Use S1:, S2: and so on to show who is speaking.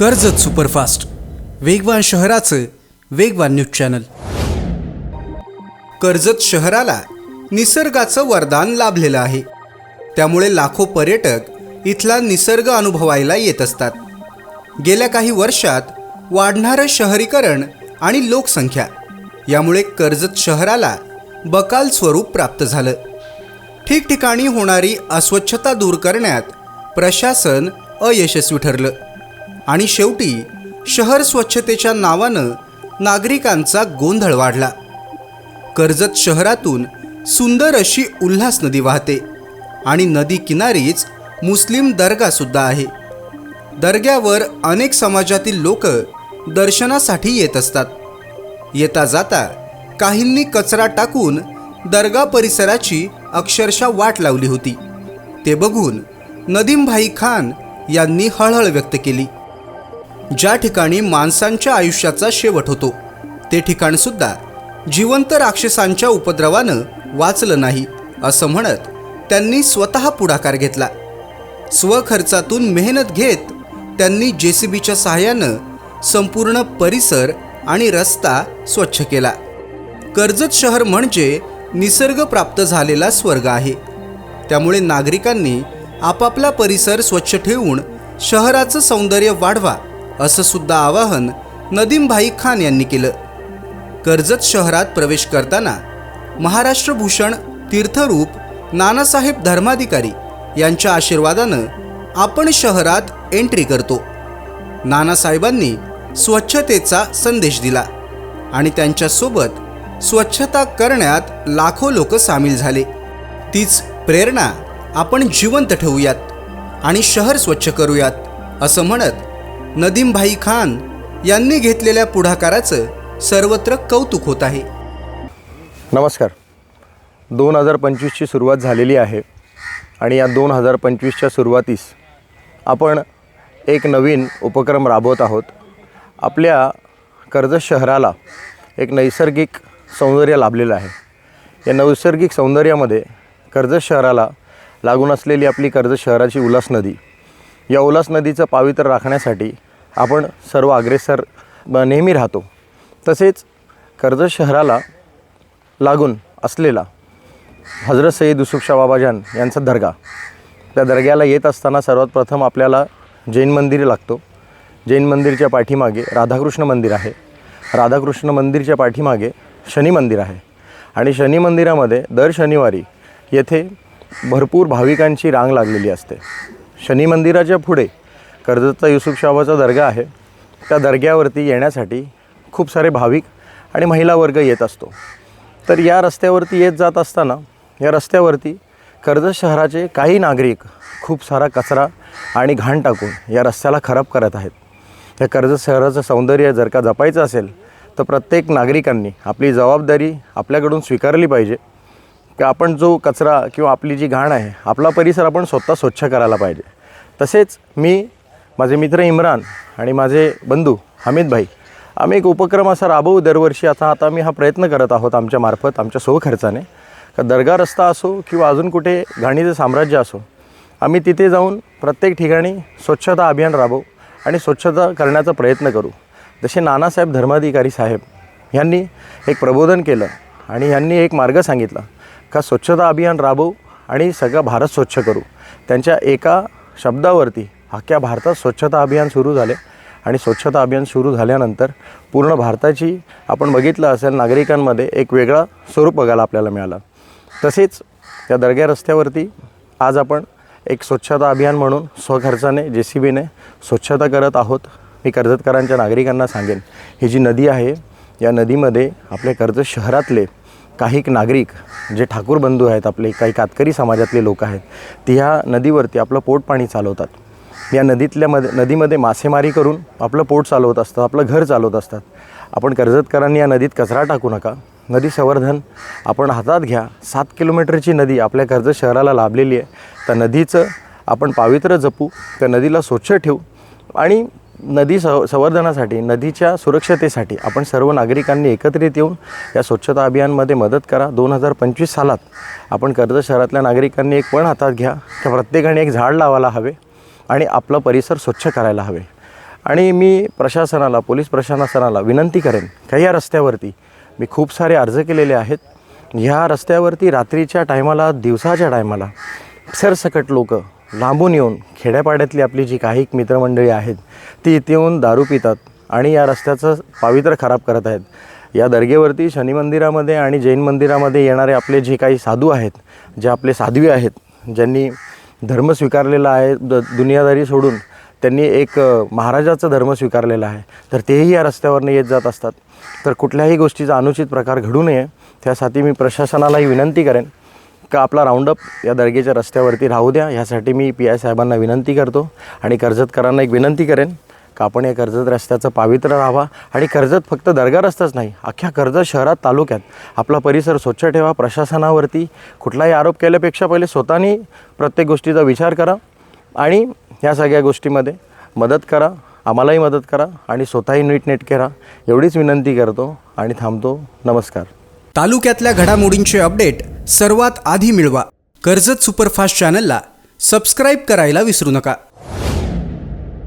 S1: Karjat superfast. वेगवान शहराचं वेगवान न्यूज चॅनल. कर्जत शहराला निसर्गाचं वरदान लाभलेलं आहे. त्यामुळे लाखो पर्यटक इथला निसर्ग अनुभवायला येत असतात. गेल्या काही वर्षात वाढणारं शहरीकरण आणि लोकसंख्या यामुळे कर्जत शहराला बकाल स्वरूप प्राप्त झालं. ठिकठिकाणी होणारी अस्वच्छता दूर करण्यात प्रशासन अयशस्वी ठरलं. आणि शेवटी शहर स्वच्छतेच्या नावानं नागरिकांचा गोंधळ वाढला. कर्जत शहरातून सुंदर अशी उल्हास नदी वाहते आणि नदी किनारीच मुस्लिम दर्गासुद्धा आहे. दर्ग्यावर अनेक समाजातील लोक दर्शनासाठी येत असतात. येता जाता काहींनी कचरा टाकून दर्गा परिसराची अक्षरशः वाट लावली होती. ते बघून नदीमभाई खान यांनी हळहळ व्यक्त केली. ज्या ठिकाणी माणसांच्या आयुष्याचा शेवट होतो ते ठिकाण सुद्धा जिवंत राक्षसांच्या उपद्रवानं वाचलं नाही असं म्हणत त्यांनी स्वतः पुढाकार घेतला. स्वखर्चातून मेहनत घेत त्यांनी जे सी बीच्या सहाय्यानं संपूर्ण परिसर आणि रस्ता स्वच्छ केला. कर्जत शहर म्हणजे निसर्ग प्राप्त झालेला स्वर्ग आहे. त्यामुळे नागरिकांनी आपापला परिसर स्वच्छ ठेवून शहराचं सौंदर्य वाढवा असं सुद्धा आवाहन नदीमभाई खान यांनी केलं. कर्जत शहरात प्रवेश करताना महाराष्ट्रभूषण तीर्थरूप नानासाहेब धर्माधिकारी यांच्या आशीर्वादानं आपण शहरात एंट्री करतो. नानासाहेबांनी स्वच्छतेचा संदेश दिला आणि त्यांच्यासोबत स्वच्छता करण्यात लाखो लोक सामील झाले. तीच प्रेरणा आपण जिवंत ठेवूयात आणि शहर स्वच्छ करूयात असं म्हणत नदीमभाई खान यांनी घेतलेल्या पुढाकाराचं सर्वत्र कौतुक होत आहे.
S2: नमस्कार. दोन हजार पंचवीसची सुरुवात झालेली आहे आणि या दोन हजार पंचवीसच्या सुरुवातीस आपण एक नवीन उपक्रम राबवत आहोत. आपल्या कर्जत शहराला एक नैसर्गिक सौंदर्य लाभलेलं आहे. या नैसर्गिक सौंदर्यामध्ये कर्जत शहराला लागून असलेली आपली कर्जत शहराची उल्हास नदी या उल्हास नदीचं पावित्र्य राखण्यासाठी आपण सर्व अग्रेसर नेहमी राहतो. तसेच कर्जत शहराला लागून असलेला हजरत सईद युसुफ बाबाजान यांचा दर्गा. त्या दर्ग्याला येत असताना सर्वात प्रथम आपल्याला जैन मंदिर लागतो. जैन मंदिरच्या पाठीमागे राधाकृष्ण मंदिर आहे. राधाकृष्ण मंदिरच्या पाठीमागे शनी मंदिर आहे. आणि शनी मंदिरामध्ये दर शनिवारी येथे भरपूर भाविकांची रांग लागलेली असते. शनी मंदिराच्या पुढे कर्जतचा युसुफ शाबाचा दर्गा आहे. त्या दर्ग्यावरती येण्यासाठी खूप सारे भाविक आणि महिला वर्ग येत असतो. तर या रस्त्यावरती येत जात असताना या रस्त्यावरती कर्जत शहराचे काही नागरिक खूप सारा कचरा आणि घाण टाकून या रस्त्याला खराब करत आहेत. या कर्जत शहराचं सौंदर्य जर का जपायचं असेल तर प्रत्येक नागरिकांनी आपली जबाबदारी आपल्याकडून स्वीकारली पाहिजे. की आपण जो कचरा किंवा आपली जी घाण आहे आपला परिसर आपण स्वतः स्वच्छ करायला पाहिजे. तसेच मी माझे मित्र इम्रान आणि माझे बंधू हमीद भाई आम्ही एक उपक्रम असा राबवू दरवर्षी. आता आता मी हा प्रयत्न करत आहोत आमच्या मार्फत आमच्या स्वखर्चाने का दर्गा रस्ता असो किंवा अजून कुठे घाणीचं साम्राज्य असो आम्ही तिथे जाऊन प्रत्येक ठिकाणी स्वच्छता अभियान राबवू आणि स्वच्छता करण्याचा प्रयत्न करू. जसे नानासाहेब धर्माधिकारी साहेब यांनी एक प्रबोधन केलं आणि यांनी एक मार्ग सांगितला का स्वच्छता अभियान राबवू आणि सगळं भारत स्वच्छ करू. त्यांच्या एका शब्दावरती अख्ख्या भारतात स्वच्छता अभियान सुरू झाले. आणि स्वच्छता अभियान सुरू झाल्यानंतर पूर्ण भारताची आपण बघितलं असेल नागरिकांमध्ये एक वेगळा स्वरूप बघायला आपल्याला मिळालं. तसेच त्या दर्ग्या रस्त्यावरती आज आपण एक स्वच्छता अभियान म्हणून स्वखर्चाने जे सी बीने स्वच्छता करत आहोत. मी कर्जतकरांच्या नागरिकांना सांगेन ही जी नदी आहे या नदीमध्ये आपल्या कर्जत शहरातले काही नागरिक जे ठाकूर बंधू आहेत आपले काही कातकरी समाजातले लोक आहेत ती ह्या नदीवरती आपलं पोटपाणी चालवतात. या नदीतल्या मध नदीमध्ये मासेमारी करून आपलं पोट चालवत असतात आपलं घर चालवत असतात. आपण कर्जतकरांनी या नदीत कचरा टाकू नका. नदी संवर्धन आपण हातात घ्या. सात किलोमीटरची नदी आपल्या कर्जत शहराला लाभलेली आहे. तर नदीचं आपण पावित्र्य जपू त्या नदीला स्वच्छ ठेवू आणि नदी सं संवर्धनासाठी नदीच्या सुरक्षतेसाठी आपण सर्व नागरिकांनी एकत्रित येऊन या स्वच्छता अभियानमध्ये मदत करा. दोन हजार पंचवीस सालात आपण कर्जत शहरातल्या नागरिकांनी एक पण हातात घ्या. त्या प्रत्येकाने एक झाड लावायला हवे. आणि आपला परिसर स्वच्छ करायला हवे. आणि मी प्रशासनाला पोलीस प्रशासनाला विनंती करेन का या रस्त्यावरती. मी खूप सारे अर्ज केलेले आहेत. ह्या रस्त्यावरती रात्रीच्या टायमाला दिवसाच्या टायमाला सरसकट लोक लांबून येऊन खेड्यापाड्यातली आपली जी काही मित्रमंडळी आहेत ती इथे येऊन दारू पितात आणि या रस्त्याचं पावित्र्य खराब करत आहेत. या दर्गेवरती शनी मंदिरामध्ये आणि जैन मंदिरामध्ये येणारे आपले जे काही साधू आहेत जे आपले साध्वी आहेत ज्यांनी धर्म स्वीकारलेला आहे द दुनियादारी सोडून त्यांनी एक महाराजाचा धर्म स्वीकारलेला आहे. तर तेही या रस्त्यावरनं येत जात असतात. तर कुठल्याही गोष्टीचा अनुचित प्रकार घडू नये त्यासाठी मी प्रशासनालाही विनंती करेन का आपला राऊंडअप या दर्गेच्या रस्त्यावरती राहू द्या. यासाठी मी पी आय साहेबांना विनंती करतो आणि कर्जतकरांना एक विनंती करेन का आपण या कर्जत रस्त्याचं पावित्र्य राहावा आणि कर्जत फक्त दर्गा रस्ताच नाही अख्ख्या कर्जत शहरात तालुक्यात. आपला परिसर स्वच्छ ठेवा प्रशासनावरती. कुठलाही आरोप केल्यापेक्षा पहिले स्वतःनी प्रत्येक गोष्टीचा विचार करा आणि ह्या सगळ्या गोष्टीमध्ये मदत करा आम्हालाही मदत करा आणि स्वतःही नीटनेट करा एवढीच विनंती करतो आणि थांबतो. नमस्कार.
S1: तालुक्यातल्या घडामोडींचे अपडेट सर्वात आधी मिळवा. कर्जत सुपरफास्ट चॅनलला सबस्क्राईब करायला विसरू नका.